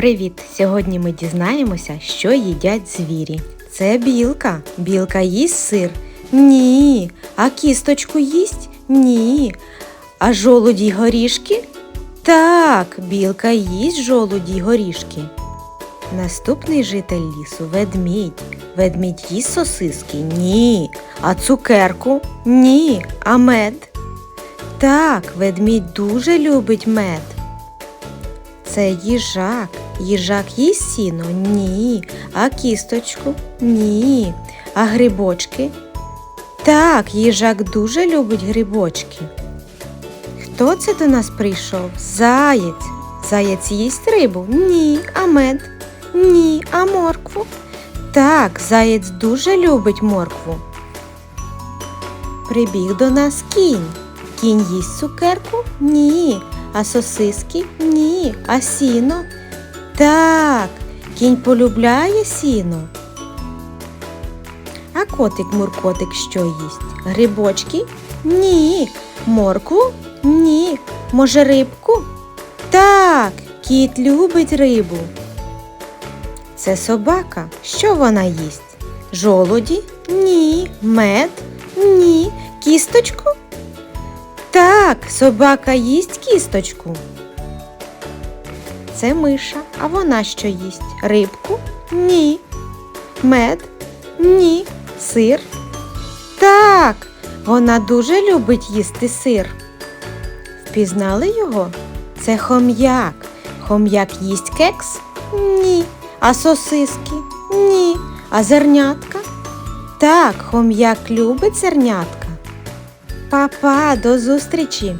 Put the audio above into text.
Привіт! Сьогодні ми дізнаємося, що їдять звірі. Це білка. Білка їсть сир? Ні. А кісточку їсть? Ні. А жолуді й горішки? Так, білка їсть жолуді й горішки. Наступний житель лісу ведмідь. Ведмідь їсть сосиски? Ні. А цукерку? Ні. А мед? Так, ведмідь дуже любить мед. Це їжак. Їжак їсть сіно? Ні. А кісточку? Ні. А грибочки? Так, їжак дуже любить грибочки. Хто це до нас прийшов? Заєць. Заєць їсть рибу? Ні. А мед? Ні. А моркву? Так, заєць дуже любить моркву. Прибіг до нас кінь. Кінь їсть цукерку? Ні. А сосиски? Ні. А сіно? Так, кінь полюбляє сіно. А котик Муркотик що їсть? Грибочки? Ні. Моркву? Ні. Може, рибку? Так, кіт любить рибу. Це собака. Що вона їсть? Жолуді? Ні. Мед? Ні. Кісточку? Так, собака їсть кісточку. Це миша, а вона що їсть? Рибку? Ні. Мед? Ні. Сир? Так, вона дуже любить їсти сир. Впізнали його? Це хом'як. Хом'як їсть кекс? Ні. А сосиски? Ні. А зернятка? Так, хом'як любить зернятка. Па-па, до зустрічі!